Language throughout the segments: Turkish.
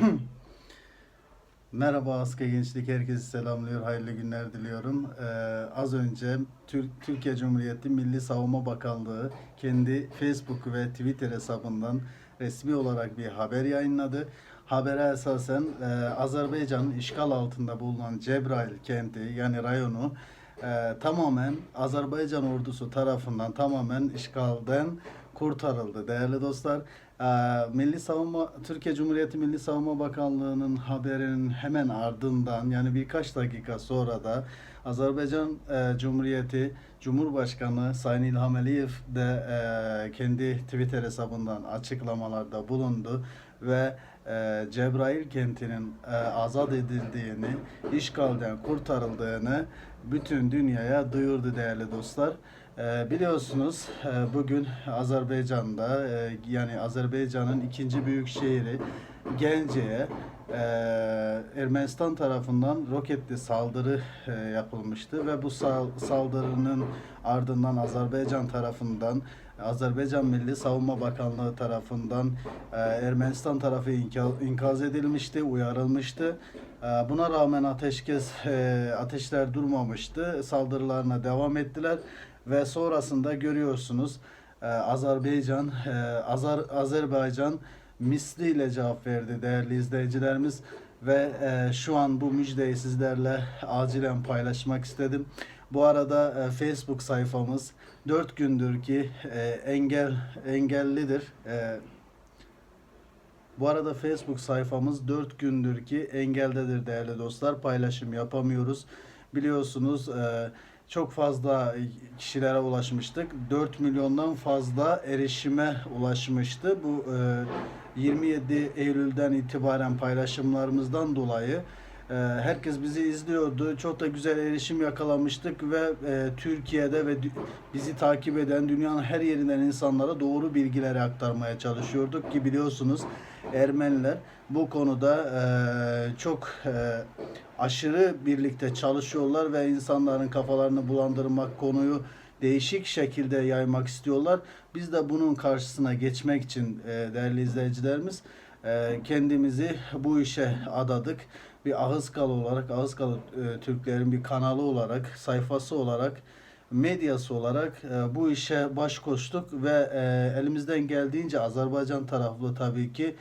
Merhaba Aska Gençlik, herkesi selamlıyor, hayırlı günler diliyorum. Ee, az önce Türk, Türkiye Cumhuriyeti Milli Savunma Bakanlığı kendi Facebook ve Twitter hesabından resmi olarak bir haber yayınladı. Habere esasen e, Azerbaycan'ın işgal altında bulunan Cebrail kenti yani rayonu e, tamamen Azerbaycan ordusu tarafından tamamen işgalden kurtarıldı değerli dostlar. Ee, Milli Savunma Türkiye Cumhuriyeti Milli Savunma Bakanlığı'nın haberinin hemen ardından yani birkaç dakika sonra da Azerbaycan e, Cumhuriyeti Cumhurbaşkanı Sayın İlham Aliyev de e, kendi Twitter hesabından açıklamalarda bulundu ve e, Cebrail kentinin e, azat edildiğini, işgalden kurtarıldığını bütün dünyaya duyurdu değerli dostlar. Ee, biliyorsunuz e, bugün Azerbaycan'da e, yani Azerbaycan'ın ikinci büyük şehri Gence'ye e, Ermenistan tarafından roketli saldırı yapılmıştı ve bu sal- saldırının ardından Azerbaycan tarafından Azerbaycan Milli Savunma Bakanlığı tarafından Ermenistan tarafı inka- inkaz edilmişti, uyarılmıştı. Buna rağmen ateşkes ateşler durmamıştı. Saldırılarına devam ettiler ve sonrasında görüyorsunuz e, Azerbaycan e, Azar Azerbaycan misliyle cevap verdi değerli izleyicilerimiz ve e, şu an bu müjdeyi sizlerle acilen paylaşmak istedim. Bu arada e, Facebook sayfamız 4 gündür ki e, engel engellidir. E, bu arada Facebook sayfamız 4 gündür ki engeldedir değerli dostlar. Paylaşım yapamıyoruz. Biliyorsunuz e, çok fazla kişilere ulaşmıştık. 4 milyondan fazla erişime ulaşmıştı. Bu e, 27 Eylül'den itibaren paylaşımlarımızdan dolayı e, herkes bizi izliyordu. Çok da güzel erişim yakalamıştık ve e, Türkiye'de ve bizi takip eden dünyanın her yerinden insanlara doğru bilgileri aktarmaya çalışıyorduk ki biliyorsunuz Ermeniler bu konuda e, çok e, aşırı birlikte çalışıyorlar ve insanların kafalarını bulandırmak konuyu değişik şekilde yaymak istiyorlar. Biz de bunun karşısına geçmek için değerli izleyicilerimiz kendimizi bu işe adadık. Bir Ağızkalı olarak, Ağızkalı e, Türklerin bir kanalı olarak, sayfası olarak, medyası olarak e, bu işe baş koştuk ve e, elimizden geldiğince Azerbaycan taraflı tabii ki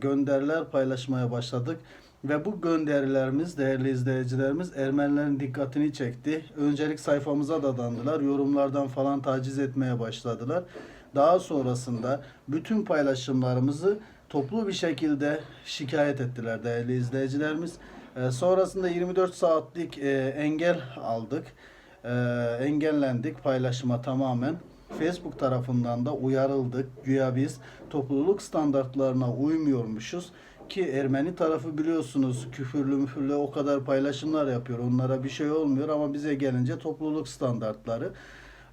gönderiler paylaşmaya başladık. Ve bu gönderilerimiz değerli izleyicilerimiz Ermenilerin dikkatini çekti. Öncelik sayfamıza da. Yorumlardan falan taciz etmeye başladılar. Daha sonrasında bütün paylaşımlarımızı toplu bir şekilde şikayet ettiler değerli izleyicilerimiz. Ee, sonrasında 24 saatlik e, engel aldık. Ee, engellendik paylaşıma tamamen. Facebook tarafından da uyarıldık. Güya biz topluluk standartlarına uymuyormuşuz ki Ermeni tarafı biliyorsunuz küfürlü müfürlü o kadar paylaşımlar yapıyor. Onlara bir şey olmuyor ama bize gelince topluluk standartları.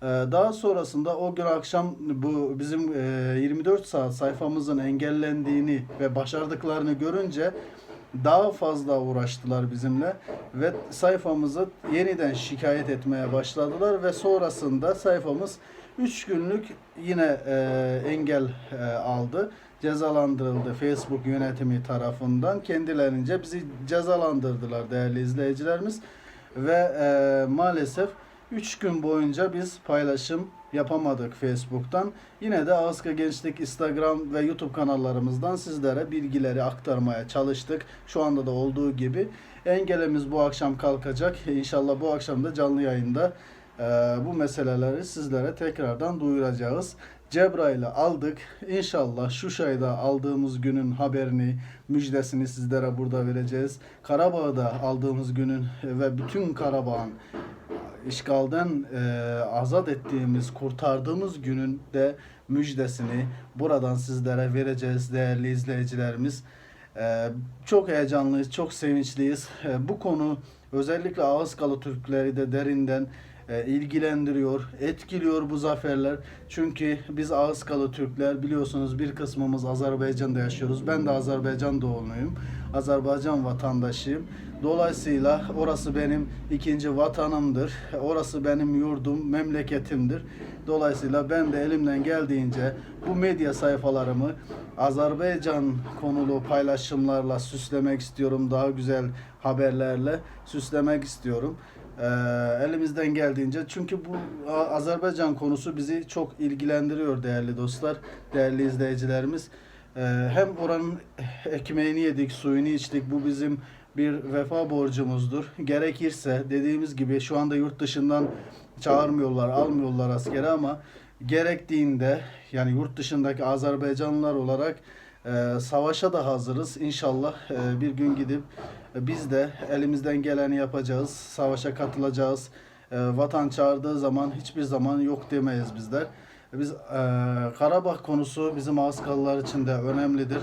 Ee, Daha sonrasında o gün akşam bu bizim e, 24 saat sayfamızın engellendiğini ve başardıklarını görünce daha fazla uğraştılar bizimle ve sayfamızı yeniden şikayet etmeye başladılar ve sonrasında sayfamız 3 günlük yine e, engel e, aldı. Cezalandırıldı Facebook yönetimi tarafından. Kendilerince bizi cezalandırdılar değerli izleyicilerimiz. Ve e, maalesef 3 gün boyunca biz paylaşım yapamadık Facebook'tan. Yine de Ağızka Gençlik Instagram ve YouTube kanallarımızdan sizlere bilgileri aktarmaya çalıştık. Şu anda da olduğu gibi. Engelimiz bu akşam kalkacak. İnşallah bu akşam da canlı yayında e, bu meseleleri sizlere tekrardan duyuracağız. Cebrail'i aldık. İnşallah şu şeyda aldığımız günün haberini, müjdesini sizlere burada vereceğiz. Karabağ'da aldığımız günün ve bütün Karabağ'ın işgalden e, azat ettiğimiz, kurtardığımız günün de müjdesini buradan sizlere vereceğiz değerli izleyicilerimiz. E, çok heyecanlıyız, çok sevinçliyiz. E, bu konu özellikle Ağızkalı Türkleri de derinden ilgilendiriyor, etkiliyor bu zaferler. Çünkü biz Ağızkalı Türkler biliyorsunuz bir kısmımız Azerbaycan'da yaşıyoruz. Ben de Azerbaycan doğumluyum. Azerbaycan vatandaşıyım. Dolayısıyla orası benim ikinci vatanımdır. Orası benim yurdum, memleketimdir. Dolayısıyla ben de elimden geldiğince bu medya sayfalarımı Azerbaycan konulu paylaşımlarla süslemek istiyorum. Daha güzel haberlerle süslemek istiyorum. Ee, elimizden geldiğince çünkü bu Azerbaycan konusu bizi çok ilgilendiriyor değerli dostlar, değerli izleyicilerimiz. Ee, hem oranın ekmeğini yedik, suyunu içtik. Bu bizim bir vefa borcumuzdur. Gerekirse dediğimiz gibi şu anda yurt dışından çağırmıyorlar, almıyorlar askeri ama gerektiğinde yani yurt dışındaki Azerbaycanlılar olarak e, savaşa da hazırız. İnşallah e, bir gün gidip e, biz de elimizden geleni yapacağız. Savaşa katılacağız. E, vatan çağırdığı zaman hiçbir zaman yok demeyiz bizler. Biz e, Karabağ konusu bizim Ağızkalılar için de önemlidir.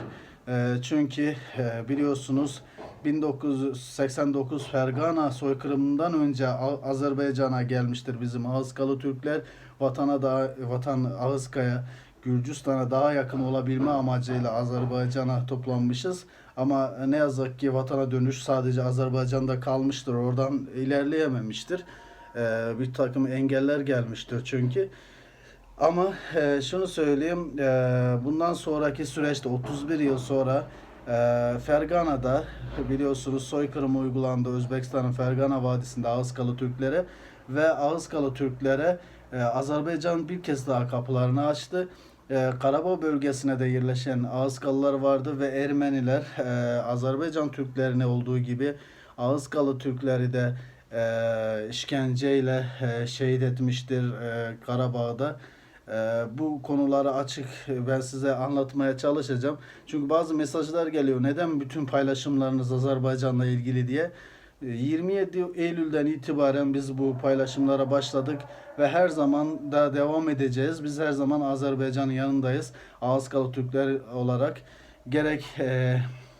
E, çünkü e, biliyorsunuz 1989 Fergana soykırımından önce Azerbaycan'a gelmiştir bizim Ağızkalı Türkler. Vatana da vatan Ağızkaya Gürcistan'a daha yakın olabilme amacıyla Azerbaycan'a toplanmışız. Ama ne yazık ki vatana dönüş sadece Azerbaycan'da kalmıştır. Oradan ilerleyememiştir. E, bir takım engeller gelmiştir çünkü. Ama e, şunu söyleyeyim, e, bundan sonraki süreçte 31 yıl sonra e, Fergana'da biliyorsunuz soykırım uygulandı Özbekistan'ın Fergana Vadisi'nde Ağızkalı Türklere ve Ağızkalı Türklere e, Azerbaycan bir kez daha kapılarını açtı. E, Karabağ bölgesine de yerleşen Ağızkalılar vardı ve Ermeniler e, Azerbaycan Türklerine olduğu gibi Ağızkalı Türkleri de e, işkenceyle e, şehit etmiştir e, Karabağ'da. Ee, bu konuları açık ben size anlatmaya çalışacağım. Çünkü bazı mesajlar geliyor. Neden bütün paylaşımlarınız Azerbaycan'la ilgili diye. Ee, 27 Eylül'den itibaren biz bu paylaşımlara başladık ve her zaman da devam edeceğiz. Biz her zaman Azerbaycan'ın yanındayız. Ağızkalı Türkler olarak. Gerek e,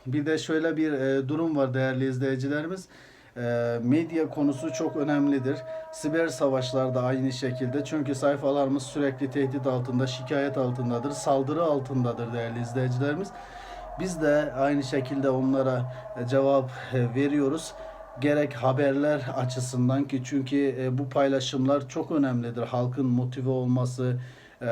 bir de şöyle bir e, durum var değerli izleyicilerimiz. E, medya konusu çok önemlidir. Siber savaşlarda aynı şekilde. Çünkü sayfalarımız sürekli tehdit altında, şikayet altındadır, saldırı altındadır değerli izleyicilerimiz. Biz de aynı şekilde onlara e, cevap e, veriyoruz. Gerek haberler açısından ki çünkü e, bu paylaşımlar çok önemlidir. Halkın motive olması, e,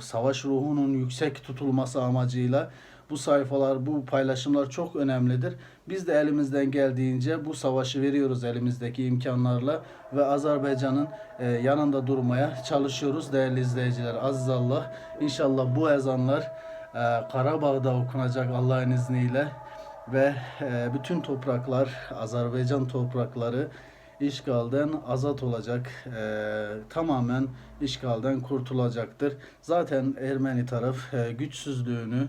savaş ruhunun yüksek tutulması amacıyla bu sayfalar, bu paylaşımlar çok önemlidir. Biz de elimizden geldiğince bu savaşı veriyoruz elimizdeki imkanlarla ve Azerbaycan'ın e, yanında durmaya çalışıyoruz değerli izleyiciler. Aziz Allah inşallah bu ezanlar e, Karabağ'da okunacak Allah'ın izniyle ve e, bütün topraklar, Azerbaycan toprakları işgalden azat olacak. E, tamamen işgalden kurtulacaktır. Zaten Ermeni taraf e, güçsüzlüğünü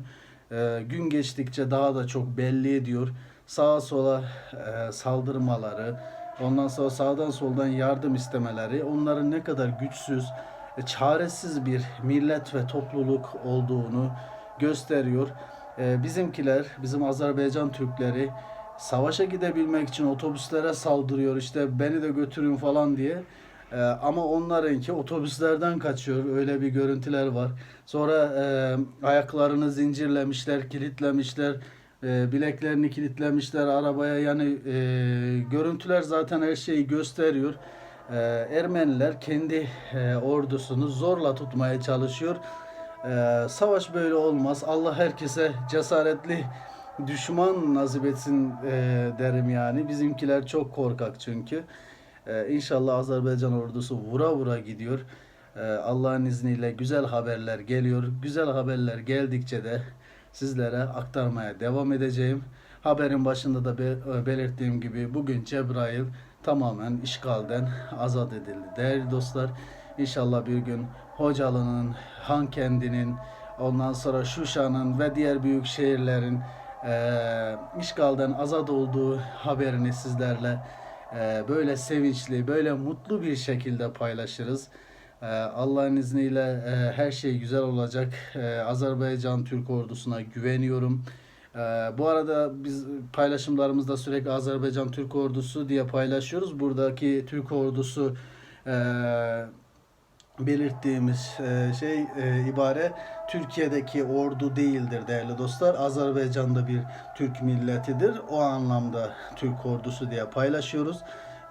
e, gün geçtikçe daha da çok belli ediyor. Sağa sola e, saldırmaları, ondan sonra sağdan soldan yardım istemeleri onların ne kadar güçsüz, e, çaresiz bir millet ve topluluk olduğunu gösteriyor. E, bizimkiler, bizim Azerbaycan Türkleri savaşa gidebilmek için otobüslere saldırıyor. İşte beni de götürün falan diye. Ee, ama onlarınki otobüslerden kaçıyor. Öyle bir görüntüler var. Sonra e, ayaklarını zincirlemişler, kilitlemişler. e, bileklerini kilitlemişler arabaya. Yani e, görüntüler zaten her şeyi gösteriyor. E, Ermeniler kendi ordusunu zorla tutmaya çalışıyor. E, savaş böyle olmaz. Allah herkese cesaretli düşman nasip etsin e, derim yani. Bizimkiler çok korkak çünkü. Ee, inşallah Azerbaycan ordusu vura vura gidiyor. Ee, Allah'ın izniyle güzel haberler geliyor. Güzel haberler geldikçe de sizlere aktarmaya devam edeceğim. Haberin başında da be- belirttiğim gibi bugün Cebrail tamamen işgalden azat edildi. Değerli dostlar inşallah bir gün Hocalı'nın, Hankendi'nin, ondan sonra Şuşa'nın ve diğer büyük şehirlerin eee işgalden azat olduğu haberini sizlerle e, böyle sevinçli, böyle mutlu bir şekilde paylaşırız. E, Allah'ın izniyle e, her şey güzel olacak. E, Azerbaycan Türk ordusuna güveniyorum. E, bu arada biz paylaşımlarımızda sürekli Azerbaycan Türk ordusu diye paylaşıyoruz. Buradaki Türk ordusu Ee, belirttiğimiz e, şey e, ibare Türkiye'deki ordu değildir değerli dostlar. Azerbaycan'da bir Türk milletidir. O anlamda Türk ordusu diye paylaşıyoruz.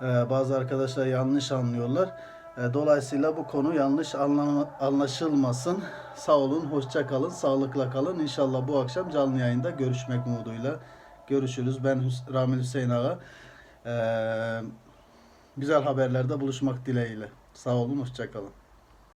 Ee, bazı arkadaşlar yanlış anlıyorlar. Dolayısıyla bu konu yanlış anla- anlaşılmasın. Sağ olun, hoşça kalın, sağlıkla kalın. İnşallah bu akşam canlı yayında görüşmek umuduyla görüşürüz. Ben Ramil Hüseyin Ağa. Ee, güzel haberlerde buluşmak dileğiyle. Sağ olun, hoşça kalın.